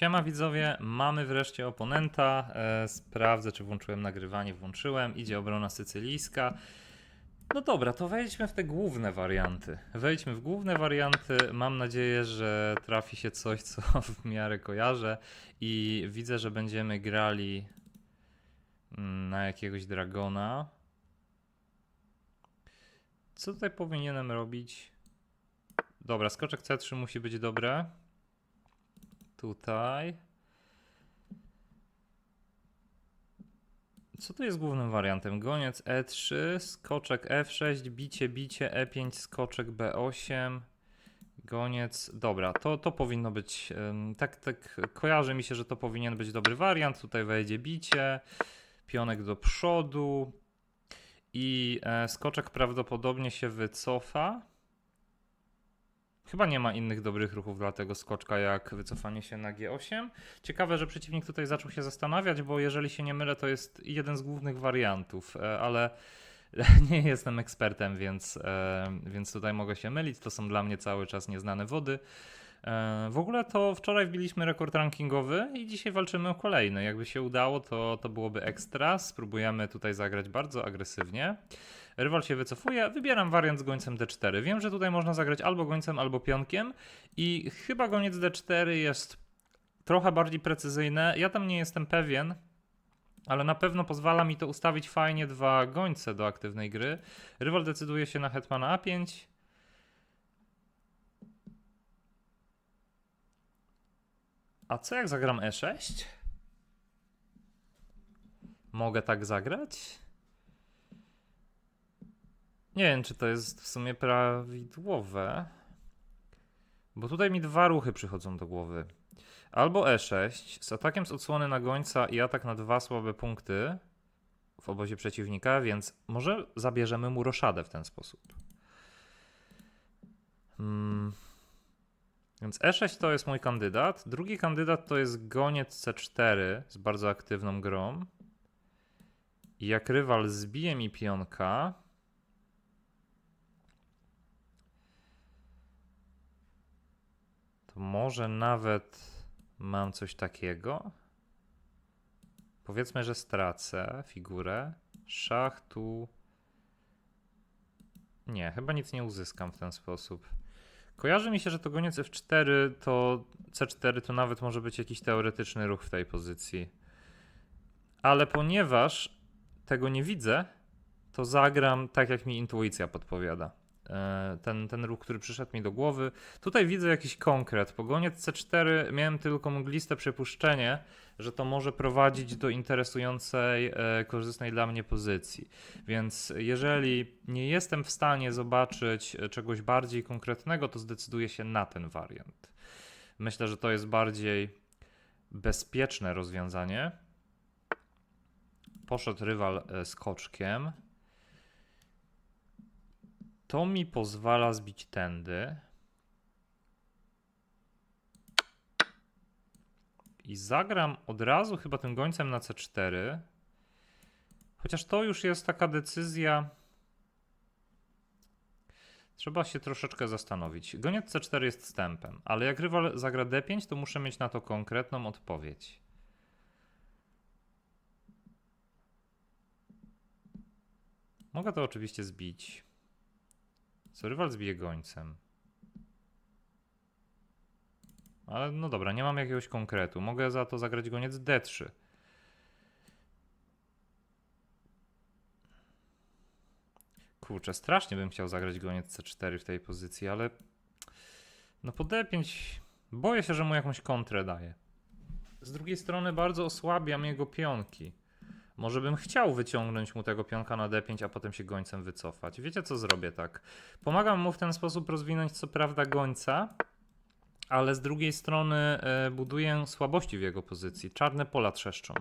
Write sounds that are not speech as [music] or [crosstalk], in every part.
Siema widzowie, mamy wreszcie oponenta. E, sprawdzę, czy włączyłem nagrywanie. Włączyłem. Idzie obrona sycylijska. No dobra, to wejdźmy w te główne warianty. Wejdźmy w główne warianty. Mam nadzieję, że trafi się coś, co [laughs] w miarę kojarzę. I widzę, że będziemy grali mm, na jakiegoś dragona. Co tutaj powinienem robić? Dobra, skoczek C3 musi być dobre. Tutaj. Co tu jest głównym wariantem? Goniec E3, skoczek F6, bicie, bicie, E5, skoczek B8, goniec. Dobra, to, to powinno być. Tak, tak kojarzy mi się, że to powinien być dobry wariant. Tutaj wejdzie bicie, pionek do przodu i e, skoczek prawdopodobnie się wycofa. Chyba nie ma innych dobrych ruchów dla tego skoczka, jak wycofanie się na G8. Ciekawe, że przeciwnik tutaj zaczął się zastanawiać, bo jeżeli się nie mylę, to jest jeden z głównych wariantów, e, ale [laughs] nie jestem ekspertem, więc, e, więc tutaj mogę się mylić. To są dla mnie cały czas nieznane wody. E, W ogóle to wczoraj wbiliśmy rekord rankingowy i dzisiaj walczymy o kolejny. Jakby się udało, to, to byłoby ekstra. Spróbujemy tutaj zagrać bardzo agresywnie. Rywal się wycofuje, wybieram wariant z gońcem D4. Wiem, że tutaj można zagrać albo gońcem, albo pionkiem i chyba goniec D4 jest trochę bardziej precyzyjne. Ja tam nie jestem pewien, ale na pewno pozwala mi to ustawić fajnie dwa gońce do aktywnej gry. Rywal decyduje się na hetmana A5. A co jak zagram E6? Mogę tak zagrać? Nie wiem, czy to jest w sumie prawidłowe. Bo tutaj mi dwa ruchy przychodzą do głowy. Albo E6 z atakiem z odsłony na gońca i atak na dwa słabe punkty w obozie przeciwnika, więc może zabierzemy mu roszadę w ten sposób. Hmm. Więc E6 to jest mój kandydat. Drugi kandydat to jest goniec C4 z bardzo aktywną grą. I jak rywal zbije mi pionka, to może nawet mam coś takiego. Powiedzmy, że stracę figurę. Szach tu. Nie, chyba nic nie uzyskam w ten sposób. Kojarzy mi się, że to goniec F4 to C4 to nawet może być jakiś teoretyczny ruch w tej pozycji. Ale ponieważ tego nie widzę, to zagram tak, jak mi intuicja podpowiada. E, Ten, ten ruch, który przyszedł mi do głowy. Tutaj widzę jakiś konkret. Po goniec C4 miałem tylko mgliste przypuszczenie, że to może prowadzić do interesującej, e, korzystnej dla mnie pozycji. Więc jeżeli nie jestem w stanie zobaczyć e, czegoś bardziej konkretnego, to zdecyduję się na ten wariant. Myślę, że to jest bardziej bezpieczne rozwiązanie. Poszedł rywal skoczkiem. To mi pozwala zbić tędy. I zagram od razu chyba tym gońcem na C4. Chociaż to już jest taka decyzja. Trzeba się troszeczkę zastanowić. Goniec C4 jest wstępem, ale jak rywal zagra D5, to muszę mieć na to konkretną odpowiedź. Mogę to oczywiście zbić. Co rywal zbije gońcem. Ale no dobra, nie mam jakiegoś konkretu. Mogę za to zagrać goniec D3. Kurczę, strasznie bym chciał zagrać goniec C4 w tej pozycji, ale no po D5 boję się, że mu jakąś kontrę daje. Z drugiej strony bardzo osłabiam jego pionki. Może bym chciał wyciągnąć mu tego pionka na D5, a potem się gońcem wycofać. Wiecie co zrobię tak? Pomagam mu w ten sposób rozwinąć co prawda gońca, ale z drugiej strony e, buduję słabości w jego pozycji. Czarne pola trzeszczą.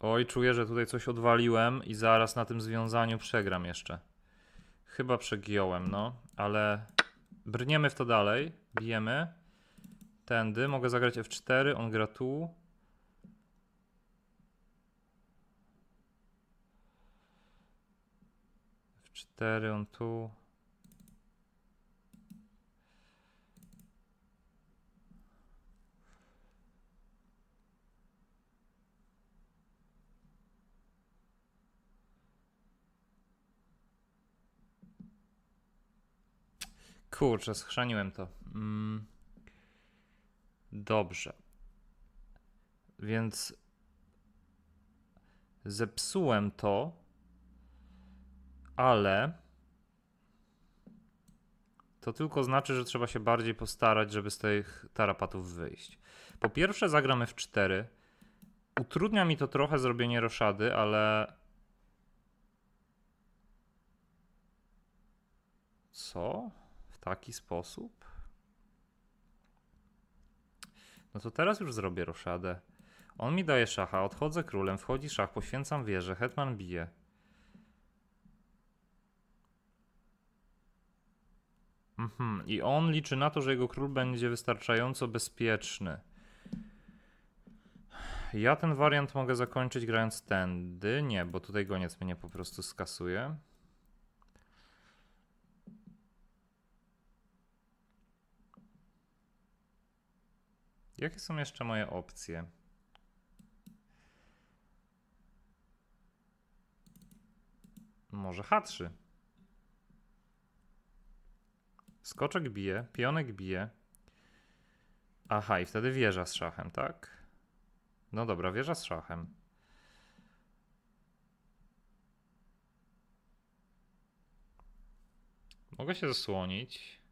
Oj, czuję, że tutaj coś odwaliłem i zaraz na tym związaniu przegram jeszcze. Chyba przegiąłem, no, ale brniemy w to dalej. Bijemy. Tędy. Mogę zagrać F4, on gra tu. F4, on tu. Kurczę, schrzaniłem to. Mm. Dobrze. Więc zepsułem to, ale to tylko znaczy, że trzeba się bardziej postarać, żeby z tych tarapatów wyjść. Po pierwsze, zagramy w 4. Utrudnia mi to trochę zrobienie roszady, ale. Co? W taki sposób? No to teraz już zrobię roszadę. On mi daje szacha, odchodzę królem, wchodzi szach, poświęcam wieżę, hetman bije. Mhm. I on liczy na to, że jego król będzie wystarczająco bezpieczny. Ja ten wariant mogę zakończyć grając tędy. Nie, bo tutaj goniec mnie po prostu skasuje. Jakie są jeszcze moje opcje? Może H3. Skoczek bije, pionek bije. Aha, i wtedy wieża z szachem, tak? No dobra, wieża z szachem. Mogę się zasłonić. E,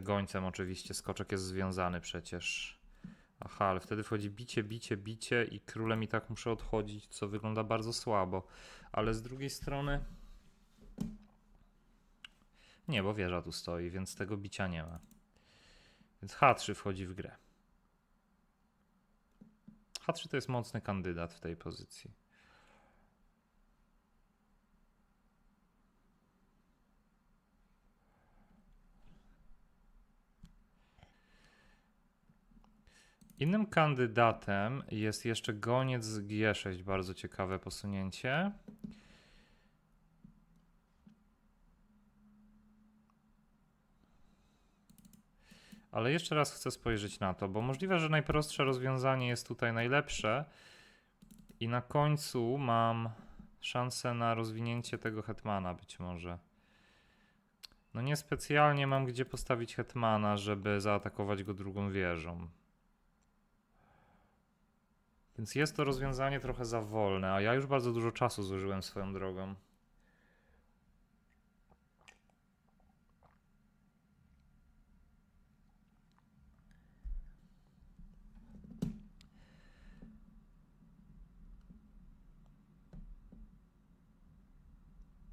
Gońcem oczywiście, skoczek jest związany przecież. Aha, ale wtedy wchodzi bicie, bicie, bicie i królem i tak muszę odchodzić, co wygląda bardzo słabo. Ale z drugiej strony... Nie, bo wieża tu stoi, więc tego bicia nie ma. Więc H3 wchodzi w grę. H3 to jest mocny kandydat w tej pozycji. Innym kandydatem jest jeszcze goniec z G6, bardzo ciekawe posunięcie. Ale jeszcze raz chcę spojrzeć na to, bo możliwe, że najprostsze rozwiązanie jest tutaj najlepsze i na końcu mam szansę na rozwinięcie tego hetmana być może. No niespecjalnie mam gdzie postawić hetmana, żeby zaatakować go drugą wieżą. Więc jest to rozwiązanie trochę za wolne, a ja już bardzo dużo czasu zużyłem swoją drogą.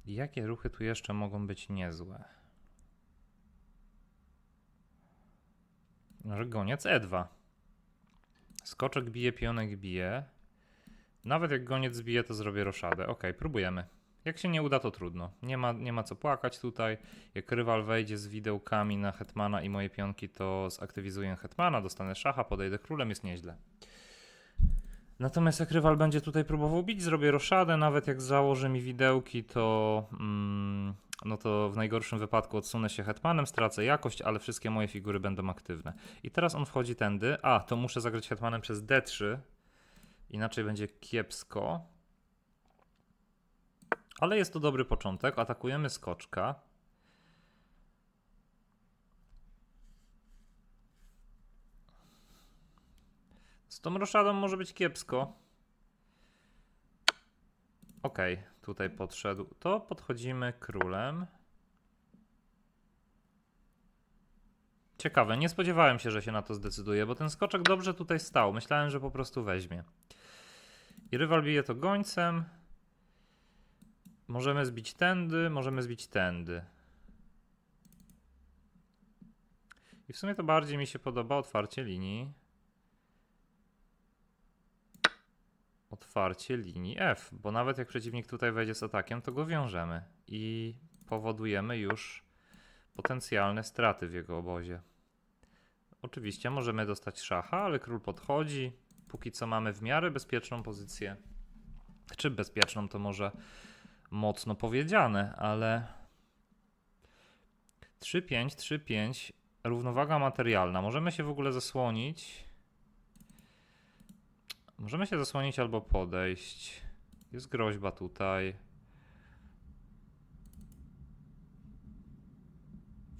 Jakie ruchy tu jeszcze mogą być niezłe? Może goniec E2. Skoczek bije, pionek bije. Nawet jak goniec bije, to zrobię roszadę. Ok, próbujemy. Jak się nie uda, to trudno. Nie ma, nie ma co płakać tutaj. Jak rywal wejdzie z widełkami na hetmana i moje pionki, to zaktywizuję hetmana, dostanę szacha, podejdę królem, jest nieźle. Natomiast jak rywal będzie tutaj próbował bić, zrobię roszadę, nawet jak założy mi widełki, to mm, no to w najgorszym wypadku odsunę się hetmanem, stracę jakość, ale wszystkie moje figury będą aktywne. I teraz on wchodzi tędy. A, to muszę zagrać hetmanem przez D3. Inaczej będzie kiepsko. Ale jest to dobry początek. Atakujemy skoczka. Z tą roszadą może być kiepsko. Okej, tutaj podszedł. To podchodzimy królem. Ciekawe, nie spodziewałem się, że się na to zdecyduje, bo ten skoczek dobrze tutaj stał. Myślałem, że po prostu weźmie. I rywal bije to gońcem. Możemy zbić tędy, możemy zbić tędy. I w sumie to bardziej mi się podoba otwarcie linii. Otwarcie linii F, bo nawet jak przeciwnik tutaj wejdzie z atakiem, to go wiążemy i powodujemy już potencjalne straty w jego obozie. Oczywiście możemy dostać szacha, ale król podchodzi. Póki co mamy w miarę bezpieczną pozycję. Czy bezpieczną to może mocno powiedziane, ale 3-5, 3-5, równowaga materialna. Możemy się w ogóle zasłonić. Możemy się zasłonić albo podejść. Jest groźba tutaj.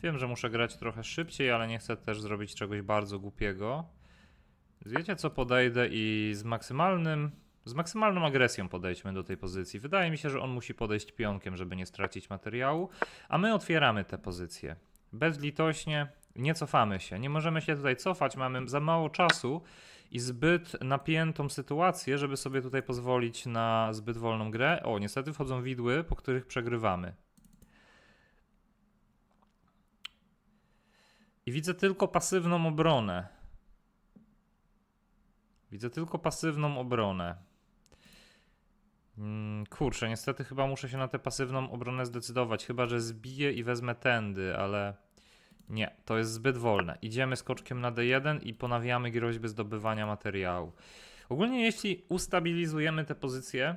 Wiem, że muszę grać trochę szybciej, ale nie chcę też zrobić czegoś bardzo głupiego. Wiecie co, podejdę i z maksymalnym, z maksymalną agresją podejdźmy do tej pozycji. Wydaje mi się, że on musi podejść pionkiem, żeby nie stracić materiału, a my otwieramy tę pozycję. Bezlitośnie, nie cofamy się. Nie możemy się tutaj cofać, mamy za mało czasu i zbyt napiętą sytuację, żeby sobie tutaj pozwolić na zbyt wolną grę. O, niestety wchodzą widły, po których przegrywamy. I widzę tylko pasywną obronę. Widzę tylko pasywną obronę. Mm, kurczę, niestety chyba muszę się na tę pasywną obronę zdecydować. Chyba, że zbiję i wezmę tędy, ale nie, to jest zbyt wolne. Idziemy skoczkiem na D1 i ponawiamy groźby zdobywania materiału. Ogólnie, jeśli ustabilizujemy tę pozycję.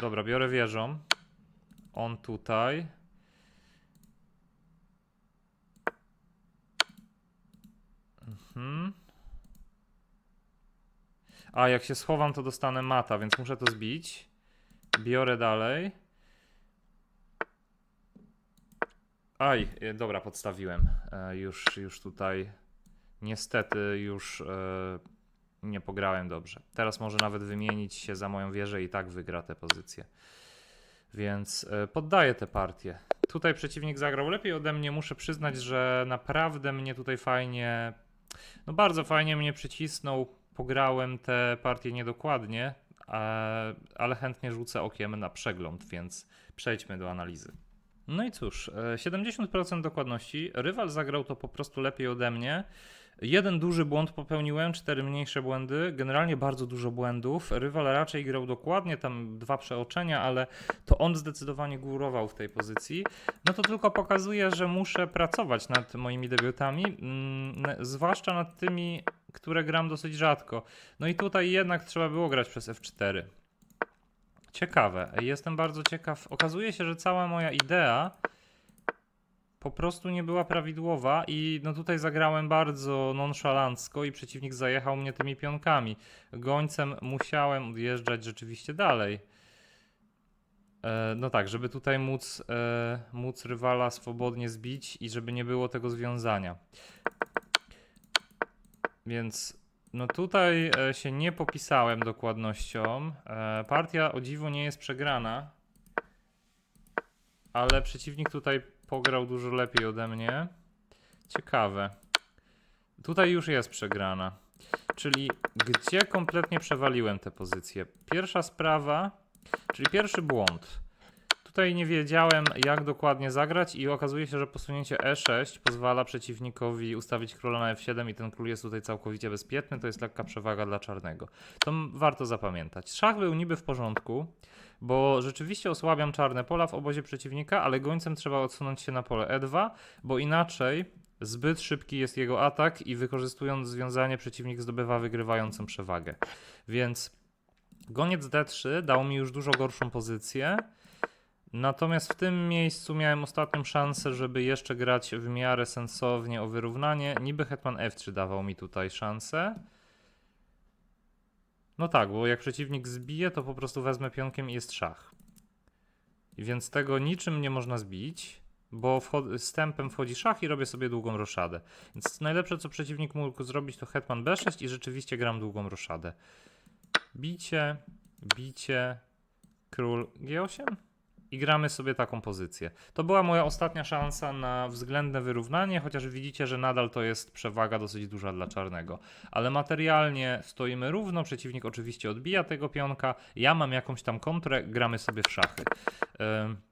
Dobra, biorę wieżą. On tutaj. Mhm. A, jak się schowam, to dostanę mata, więc muszę to zbić. Biorę dalej. Aj, e, dobra, podstawiłem. E, już, już tutaj. Niestety już e, nie pograłem dobrze. Teraz może nawet wymienić się za moją wieżę i tak wygra tę pozycję. Więc poddaję tę partię. Tutaj przeciwnik zagrał lepiej ode mnie. Muszę przyznać, że naprawdę mnie tutaj fajnie, no bardzo fajnie mnie przycisnął. Pograłem tę partię niedokładnie, ale chętnie rzucę okiem na przegląd, więc przejdźmy do analizy. No i cóż, e, 70% dokładności. Rywal zagrał to po prostu lepiej ode mnie. Jeden duży błąd popełniłem, cztery mniejsze błędy. Generalnie bardzo dużo błędów. Rywal raczej grał dokładnie, tam dwa przeoczenia, ale to on zdecydowanie górował w tej pozycji. No to tylko pokazuje, że muszę pracować nad moimi debiutami, mm, zwłaszcza nad tymi, które gram dosyć rzadko. No i tutaj jednak trzeba było grać przez F4. Ciekawe, jestem bardzo ciekaw. Okazuje się, że cała moja idea po prostu nie była prawidłowa i no tutaj zagrałem bardzo nonszalancko i przeciwnik zajechał mnie tymi pionkami. Gońcem musiałem odjeżdżać rzeczywiście dalej. E, no tak, żeby tutaj móc, e, móc rywala swobodnie zbić i żeby nie było tego związania. Więc no tutaj e, się nie popisałem dokładnością. E, partia o dziwo nie jest przegrana, ale przeciwnik tutaj pograł dużo lepiej ode mnie. Ciekawe. Tutaj już jest przegrana. Czyli gdzie kompletnie przewaliłem tę pozycję? Pierwsza sprawa, czyli pierwszy błąd. Tutaj nie wiedziałem, jak dokładnie zagrać, i okazuje się, że posunięcie E6 pozwala przeciwnikowi ustawić króla na F7 i ten król jest tutaj całkowicie bezpieczny. To jest lekka przewaga dla czarnego. To warto zapamiętać. Szach był niby w porządku, bo rzeczywiście osłabiam czarne pola w obozie przeciwnika, ale gońcem trzeba odsunąć się na pole E2, bo inaczej zbyt szybki jest jego atak i wykorzystując związanie przeciwnik zdobywa wygrywającą przewagę. Więc goniec D3 dał mi już dużo gorszą pozycję. Natomiast w tym miejscu miałem ostatnią szansę, żeby jeszcze grać w miarę sensownie o wyrównanie. Niby hetman F3 dawał mi tutaj szansę. No tak, bo jak przeciwnik zbije, to po prostu wezmę pionkiem i jest szach. Więc tego niczym nie można zbić, bo tempem wchodzi szach i robię sobie długą roszadę. Więc najlepsze, co przeciwnik mógł zrobić, to hetman B6 i rzeczywiście gram długą roszadę. Bicie, bicie, król G8 i gramy sobie taką pozycję. To była moja ostatnia szansa na względne wyrównanie, chociaż widzicie, że nadal to jest przewaga dosyć duża dla czarnego. Ale materialnie stoimy równo, przeciwnik oczywiście odbija tego pionka, ja mam jakąś tam kontrę, gramy sobie w szachy. Ym,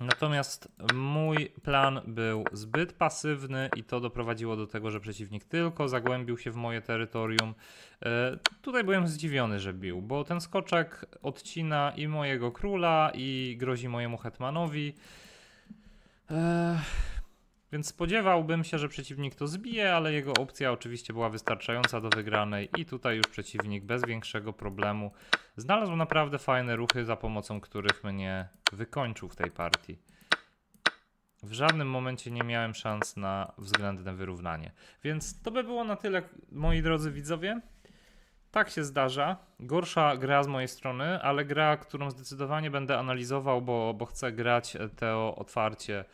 Natomiast mój plan był zbyt pasywny i to doprowadziło do tego, że przeciwnik tylko zagłębił się w moje terytorium. E, Tutaj byłem zdziwiony, że bił, bo ten skoczek odcina i mojego króla, i grozi mojemu hetmanowi. E, Więc spodziewałbym się, że przeciwnik to zbije, ale jego opcja oczywiście była wystarczająca do wygranej i tutaj już przeciwnik bez większego problemu znalazł naprawdę fajne ruchy, za pomocą których mnie wykończył w tej partii. W żadnym momencie nie miałem szans na względne wyrównanie. Więc to by było na tyle, moi drodzy widzowie. Tak się zdarza. Gorsza gra z mojej strony, ale gra, którą zdecydowanie będę analizował, bo, bo chcę grać to otwarcie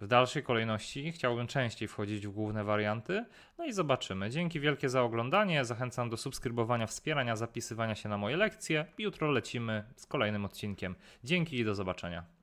w dalszej kolejności. Chciałbym częściej wchodzić w główne warianty. No i zobaczymy. Dzięki wielkie za oglądanie. Zachęcam do subskrybowania, wspierania, zapisywania się na moje lekcje. Jutro lecimy z kolejnym odcinkiem. Dzięki i do zobaczenia.